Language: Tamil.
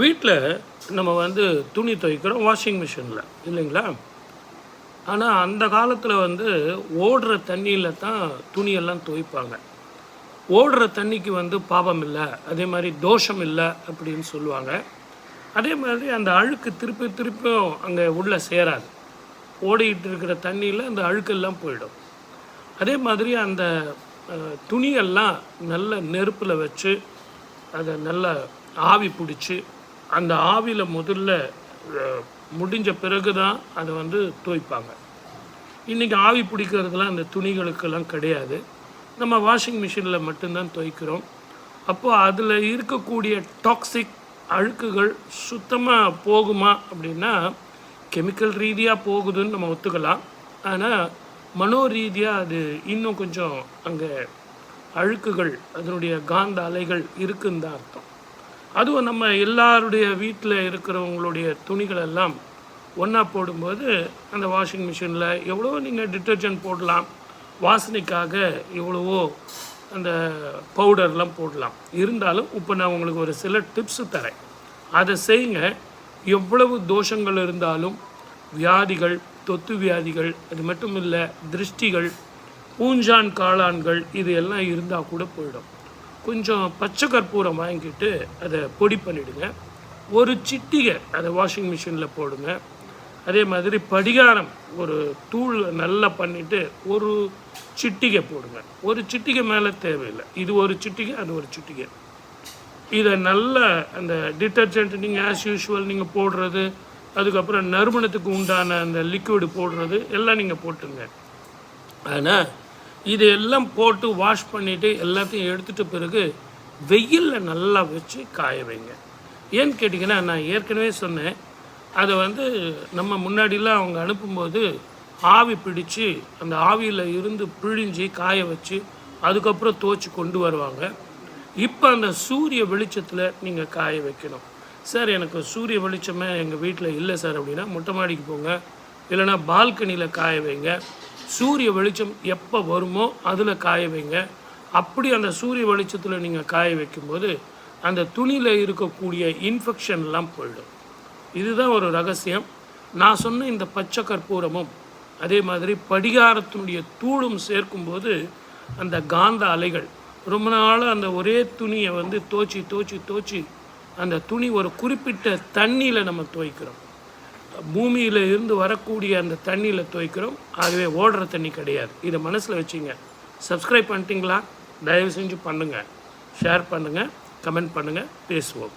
வீட்டில் நம்ம வந்து துணி துவைக்கிறோம் வாஷிங் மிஷினில் இல்லைங்களா? ஆனால் அந்த காலத்தில் வந்து ஓடுற தண்ணியில் தான் துணியெல்லாம் துவைப்பாங்க. ஓடுற தண்ணிக்கு வந்து பாவம் இல்லை அதே மாதிரி தோஷம் இல்லை அப்படின்னு சொல்லுவாங்க. அதே மாதிரி அந்த அழுக்கு திருப்பி திருப்பியும் அங்கே உள்ளே சேராது. ஓடிக்கிட்டு இருக்கிற தண்ணியில் அந்த அழுக்கெல்லாம் போயிடும். அதே மாதிரி அந்த துணியெல்லாம் நல்ல நெருப்பில் வச்சு அதை நல்லா ஆவி பிடிச்சி அந்த ஆவியில் முதல்ல முடிஞ்ச பிறகு தான் அதை வந்து துவைப்பாங்க. இன்றைக்கி ஆவி பிடிக்கிறதுலாம் அந்த துணிகளுக்கெல்லாம் கிடையாது. நம்ம வாஷிங் மிஷினில் மட்டும்தான் துவைக்கிறோம். அப்போது அதில் இருக்கக்கூடிய டாக்ஸிக் அழுக்குகள் சுத்தமாக போகுமா அப்படின்னா கெமிக்கல் ரீதியாக போகுதுன்னு நம்ம ஒத்துக்கலாம். ஆனால் மனோ ரீதியாக அது இன்னும் கொஞ்சம் அங்கே அழுக்குகள் அதனுடைய காந்த அலைகள் இருக்குன்னு தான் அர்த்தம். அதுவும் நம்ம எல்லாருடைய வீட்டில் இருக்கிறவங்களுடைய துணிகள் எல்லாம் ஒன்றா போடும்போது அந்த வாஷிங் மிஷினில் எவ்வளோ நீங்கள் டிட்டர்ஜென்ட் போடலாம் வாசனைக்காக எவ்வளவோ அந்த பவுடர்லாம் போடலாம். இருந்தாலும் இப்போ நான் உங்களுக்கு ஒரு சில டிப்ஸு தரேன். அதை செய்யுங்க. எவ்வளவு தோஷங்கள் இருந்தாலும் வியாதிகள் தொத்து வியாதிகள் அது மட்டும் இல்லை திருஷ்டிகள் பூஞ்சான் காளான்கள் இது எல்லாம் இருந்தால் கூட போயிடும். கொஞ்சம் பச்சை கற்பூரம் வாங்கிட்டு அதை பொடி பண்ணிவிடுங்க ஒரு சிட்டிகை அதை வாஷிங் மிஷினில் போடுங்க. அதே மாதிரி படிகாரம் ஒரு தூள் நல்லா பண்ணிவிட்டு ஒரு சிட்டிகை போடுங்க. ஒரு சிட்டிகை மேலே தேவையில்லை. இது ஒரு சிட்டிகை அது ஒரு சிட்டிகை. இதை நல்ல அந்த டிட்டர்ஜென்ட் நீங்கள் ஆஸ் யூஷுவல் நீங்கள் போடுறது அதுக்கப்புறம் நறுமணத்துக்கு உண்டான அந்த லிக்விடு போடுறது எல்லாம் நீங்கள் போட்டுங்க ஆனால் இது எல்லாம் போட்டு வாஷ் பண்ணிவிட்டு எல்லாத்தையும் எடுத்துகிட்ட பிறகு வெயிலில் நல்லா வச்சு காய வைங்க. ஏன்னு கேட்டிங்கன்னா நான் ஏற்கனவே சொன்னேன். அதை வந்து நம்ம முன்னாடிலாம் அவங்க அனுப்பும்போது ஆவி பிடிச்சு அந்த ஆவியில் இருந்து பிழிஞ்சு காய வச்சு அதுக்கப்புறம் துவச்சி கொண்டு வருவாங்க. இப்போ அந்த சூரிய வெளிச்சத்தில் நீங்கள் காய வைக்கணும். சார் எனக்கு சூரிய வெளிச்சமே எங்கள் வீட்டில் இல்லை சார் அப்படின்னா மொட்டை மாடிக்கு போங்க. இல்லைன்னா பால்கனியில் காய வைங்க. சூரிய வெளிச்சம் எப்போ வருமோ அதில் காய வைங்க. அப்படி அந்த சூரிய வெளிச்சத்தில் நீங்கள் காய வைக்கும்போது அந்த துணியில் இருக்கக்கூடிய இன்ஃபெக்ஷன்லாம் போயிடும். இதுதான் ஒரு ரகசியம். நான் சொன்ன இந்த பச்சை கற்பூரமும் அதே மாதிரி படிகாரத்தினுடைய தூளும் சேர்க்கும்போது அந்த காந்த அலைகள் ரொம்ப நாளாக அந்த ஒரே துணியை வந்து தோச்சி தோச்சி தோச்சி அந்த துணி ஒரு குறிப்பிட்ட தண்ணியில் நம்ம துவைக்கிறோம். பூமியில் இருந்து வரக்கூடிய அந்த தண்ணியில் துவைக்கிறோம். ஆகவே ஓடுற தண்ணி கிடையாது. இதை மனசில் வச்சுங்க. சப்ஸ்கிரைப் பண்ணிட்டீங்களா? தயவு செஞ்சு பண்ணுங்கள் ஷேர் பண்ணுங்கள் கமெண்ட் பண்ணுங்கள் பேசுவோம்.